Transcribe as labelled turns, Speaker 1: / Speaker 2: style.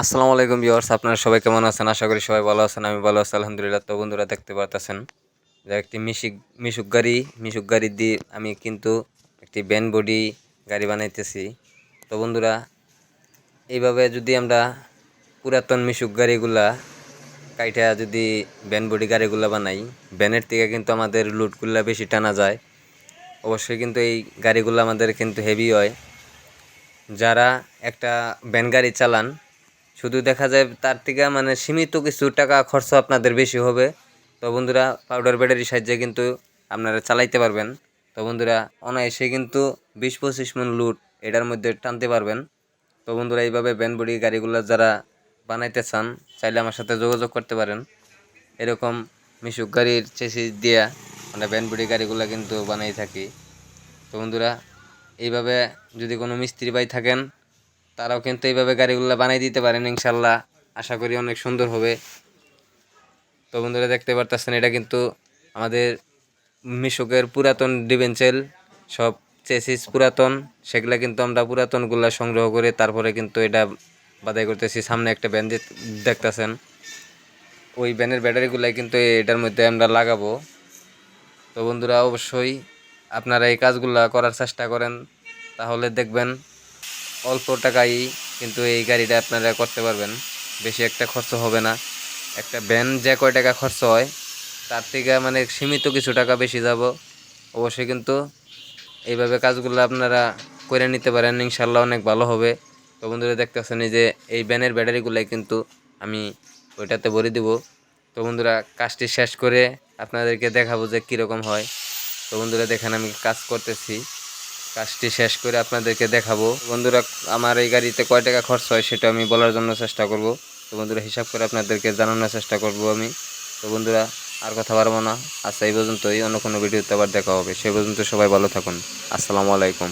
Speaker 1: আসসালামু আলাইকুম ভিউয়ার্স, আপনারা সবাই কেমন আছেন? আশা করি সবাই ভালো আছেন, আমি ভালো আছি, আলহামদুলিল্লাহ। তো বন্ধুরা, দেখতে পারতেছেন যে একটি মিশিক, মিশুক গাড়ি মিশুক গাড়ি দিয়ে আমি কিন্তু একটি ব্যান বডি গাড়ি বানাইতেছি। তো বন্ধুরা, এইভাবে যদি আমরা পুরাতন মিশুক গাড়িগুলা কাইটা যদি ব্যান বডি গাড়িগুলা বানাই, ব্যানের থেকে কিন্তু আমাদের লুটগুলা বেশি টানা যায়। অবশ্যই কিন্তু এই গাড়িগুলো আমাদের কিন্তু হেভি হয়। যারা একটা ব্যান গাড়ি চালান শুধু দেখা যায় তার থেকে মানে সীমিত কিছু টাকা খরচ আপনাদের বেশি হবে। তো বন্ধুরা পাউডার ব্যাটারির সাহায্যে কিন্তু আপনারা চালাইতে পারবেন। তো বন্ধুরা, অনায়াসে কিন্তু বিশ পঁচিশ মন লুট এটার মধ্যে টানতে পারবেন। তো বন্ধুরা, এইভাবে ভ্যান বডি গাড়িগুলো যারা বানাইতে চান, চাইলে আমার সাথে যোগাযোগ করতে পারেন। এরকম মিশুক গাড়ির চেসি দিয়া আমরা ভ্যান বডি গাড়িগুলো কিন্তু বানাই থাকি। তো বন্ধুরা, এইভাবে যদি কোনো মিস্ত্রি ভাই থাকেন তারাও কিন্তু এইভাবে গাড়িগুলো বানাই দিতে পারেন ইনশাল্লাহ। আশা করি অনেক সুন্দর হবে। তো বন্ধুরা দেখতে পারতেছেন, এটা কিন্তু আমাদের মিশকের পুরাতন ডিভেন্সেল সব চেসিস পুরাতন, সেগুলা কিন্তু আমরা পুরাতনগুলা সংগ্রহ করে তারপরে কিন্তু এটা বাদাই করতেছি। সামনে একটা ব্যান দেখতেছেন। ওই ব্যানের ব্যাটারিগুলাই কিন্তু এটার মধ্যে আমরা লাগাবো। তো বন্ধুরা অবশ্যই আপনারা এই কাজগুলা করার চেষ্টা করেন, তাহলে দেখবেন অল্প টাকায় কিন্তু এই গাড়িটা আপনারা করতে পারবেন। বেশি একটা খরচ হবে না। একটা ভ্যান যে কয় টাকা খরচ হয়, তার থেকে মানে সীমিত কিছু টাকা বেশি যাব। অবশ্যই কিন্তু এইভাবে কাজগুলো আপনারা করে নিতে পারেন ইনশাল্লাহ অনেক ভালো হবে। তো বন্ধুরা দেখতেছেন এই যে এই ব্যানের ব্যাটারিগুলাই কিন্তু আমি ওইটাতে ভরে দিব। তো বন্ধুরা কাজটি শেষ করে আপনাদেরকে দেখাবো যে কীরকম হয়। তো বন্ধুরা দেখেন আমি কাজ করতেছি। কাজটি শেষ করে আপনাদেরকে দেখাবো। বন্ধুরা, আমার এই গাড়িতে কয় টাকা খরচ হয় সেটা আমি বলার জন্য চেষ্টা করব। তো বন্ধুরা, হিসাব করে আপনাদেরকে জানানোর চেষ্টা করব আমি। তো বন্ধুরা, আর কথা পারব না। আচ্ছা এই পর্যন্তই। অন্য কোনো ভিডিওতে আবার দেখা হবে। সেই পর্যন্ত সবাই ভালো থাকুন। আসসালামু আলাইকুম।